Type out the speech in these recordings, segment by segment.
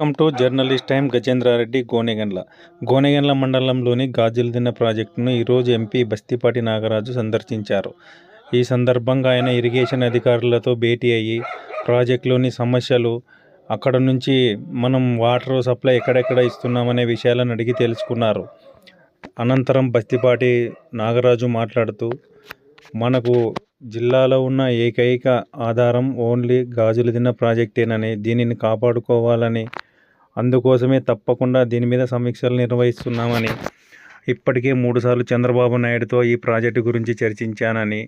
Welcome to journalist time Gajendra Reddy Gonegandla. Gonegandla మండలంలోని గాజులదిన్న ప్రాజెక్టును ఈరోజు ఎంపీ బస్తిపాటి నాగరాజు సందర్శించారు. ఈ సందర్భంగా ఆయన ఇరిగేషన్ అధికారులతో భేటీ అయ్యి ప్రాజెక్టులోని సమస్యలు అక్కడ నుంచి మనం వాటర్ సప్లై ఎక్కడెక్కడ ఇస్తున్నామనే విషయాలను అడిగి తెలుసుకున్నారు. అనంతరం బస్తిపాటి నాగరాజు మాట్లాడుతూ మనకు జిల్లాలో ఉన్న ఏకైక ఆధారం ఓన్లీ గాజులు తిన్న ప్రాజెక్టేనని దీనిని కాపాడుకోవాలని అందుకోసమే తప్పకుండా దీని మీద సమీక్షలు నిర్వహిస్తున్నామని ఇప్పటికే మూడుసార్లు చంద్రబాబు నాయుడుతో ఈ ప్రాజెక్టు గురించి చర్చించానని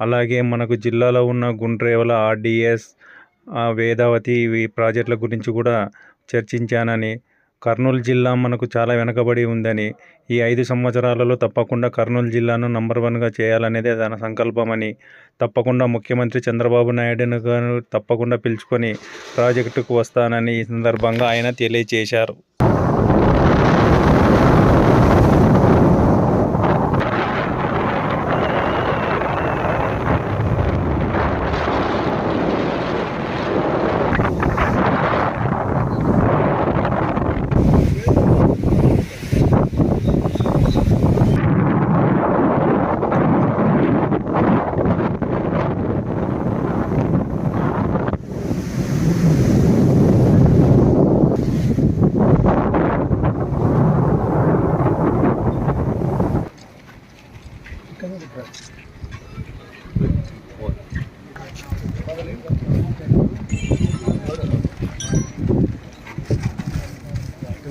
అలాగే మనకు జిల్లాలో ఉన్న గుండ్రేవల ఆర్డిఎస్ వేదావతి ఈ ప్రాజెక్టుల గురించి కూడా చర్చించానని కర్నూలు జిల్లా మనకు చాలా వెనకబడి ఉందని ఈ ఐదు సంవత్సరాలలో తప్పకుండా కర్నూలు జిల్లాను నంబర్ వన్గా చేయాలనేదే తన సంకల్పమని తప్పకుండా ముఖ్యమంత్రి చంద్రబాబు నాయుడును తప్పకుండా పిలుచుకొని ప్రాజెక్టుకు వస్తానని ఈ సందర్భంగా ఆయన తెలియజేశారు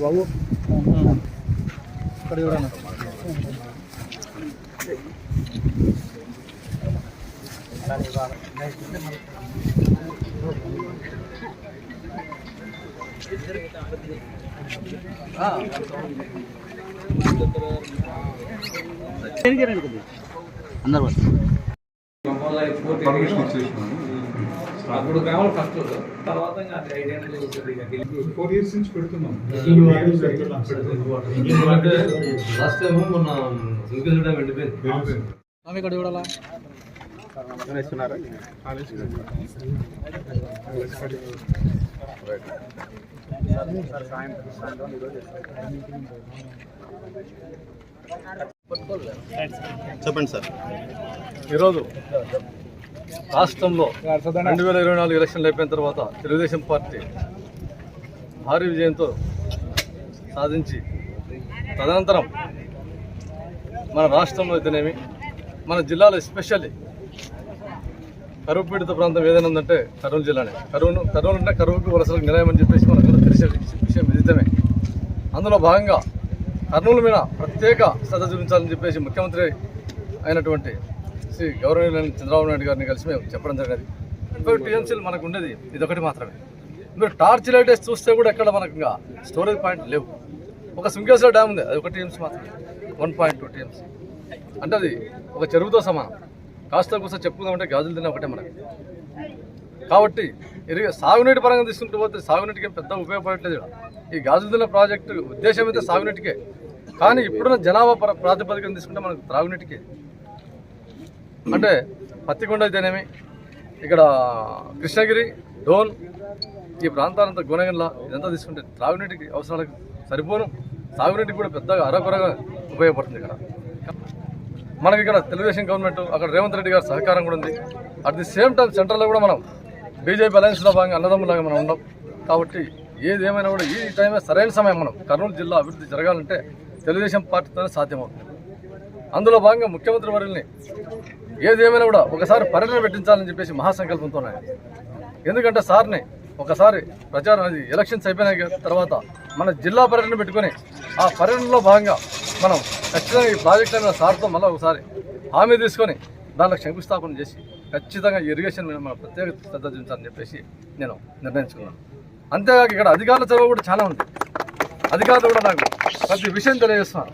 బాబు. ఇక్కడ చూడన్న అందరు అప్పుడు కావాలి ఫస్ట్ తర్వాత ఫోర్ ఇయర్స్ నుంచి పెడుతున్నాం. లాస్ట్ టైం మొన్న సింగిల్ డ్యామ్ ఎండిపోయింది ఇక్కడ చూడాలా? చెప్పండి సార్. ఈరోజు రాష్ట్రంలో రెండు వేల ఇరవై నాలుగు ఎలక్షన్లు అయిపోయిన తర్వాత తెలుగుదేశం పార్టీ భారీ విజయంతో సాధించి తదనంతరం మన రాష్ట్రంలో అయితేనేమి మన జిల్లాలో ఎస్పెషల్లీ కరువు పీడిత ప్రాంతం ఏదైనా ఉందంటే కర్నూలు జిల్లానే. కరువును కరువులు అంటే కరువుకు వలసలకు నిలయం అని చెప్పేసి మనకు తెలిసే విషయం విదితమే. అందులో భాగంగా కర్నూలు మీద ప్రత్యేక శ్రద్ధ చూపించాలని చెప్పేసి ముఖ్యమంత్రి అయినటువంటి శ్రీ గౌరవనీయులైన చంద్రబాబు నాయుడు గారిని కలిసి మేము చెప్పడం జరిగినది ఇంకొక టీఎంసీలు మనకు ఉండేది. ఇదొకటి మాత్రమే. మీరు టార్చ్ లైట్ వేసి చూస్తే కూడా ఎక్కడ మనకు ఇంకా స్టోరేజ్ పాయింట్ లేవు. ఒక సుంకేశ్వర డ్యామ్ ఉంది. అది ఒక టీఎంసీ మాత్రమే. One point two TMC. అంటే అది ఒక చెరువుతో సమానం. కాస్త కూస్త చెప్పుకుందామంటే గాజులు తిన్న ఒకటే మనకి. కాబట్టి ఇరిగే సాగునీటి పరంగా తీసుకుంటూ పోతే సాగునీటికి పెద్ద ఉపయోగపడట్లేదు ఈ గాజుల తిన్న ప్రాజెక్టు ఉద్దేశం అయితే సాగునీటికే. కానీ ఇప్పుడున్న జనాభా ప్రాతిపదికన తీసుకుంటే మనకు త్రాగునీటికి. అంటే పత్తికొండ అయితేనేమి ఇక్కడ కృష్ణగిరి డోన్ ఈ ప్రాంతాలంతా గుణగండ్ల ఇదంతా తీసుకుంటే త్రాగునీటికి అవసరాలకు సరిపోను. సాగునీటికి కూడా పెద్దగా అరకొరగా ఉపయోగపడుతుంది ఇక్కడ. మనకి ఇక్కడ తెలుగుదేశం గవర్నమెంట్ అక్కడ రేవంత్ రెడ్డి గారి సహకారం కూడా ఉంది. అట్ ది సేమ్ టైం సెంట్రల్లో కూడా మనం బీజేపీ అలయన్స్లో భాగంగా అన్నదమ్ములాగా మనం ఉన్నాం. కాబట్టి ఏది ఏమైనా కూడా ఈ టైమే సరైన సమయం మనం కర్నూలు జిల్లా అభివృద్ధి జరగాలంటే తెలుగుదేశం పార్టీతోనే సాధ్యమవుతుంది. అందులో భాగంగా ముఖ్యమంత్రి వారిని ఏదేమైనా కూడా ఒకసారి పర్యటన పెట్టించాలని చెప్పేసి మహాసంకల్పంతో ఎందుకంటే సార్ని ఒకసారి ప్రచారం అది ఎలక్షన్స్ అయిపోయిన తర్వాత మన జిల్లా పర్యటన పెట్టుకొని ఆ పర్యటనలో భాగంగా మనం ఖచ్చితంగా ఈ ప్రాజెక్ట్ అయిన సార్తో మళ్ళీ ఒకసారి హామీ తీసుకొని దాంట్లో శంకుస్థాపన చేసి ఖచ్చితంగా ఇరిగేషన్ మీద మనం ప్రత్యేక శ్రద్ధ చూపించాలని చెప్పేసి నేను నిర్ణయించుకున్నాను. అంతేకాక ఇక్కడ అధికారుల చదువు కూడా చాలా ఉంది. అధికారులు కూడా నాకు ప్రతి విషయం తెలియజేస్తున్నాను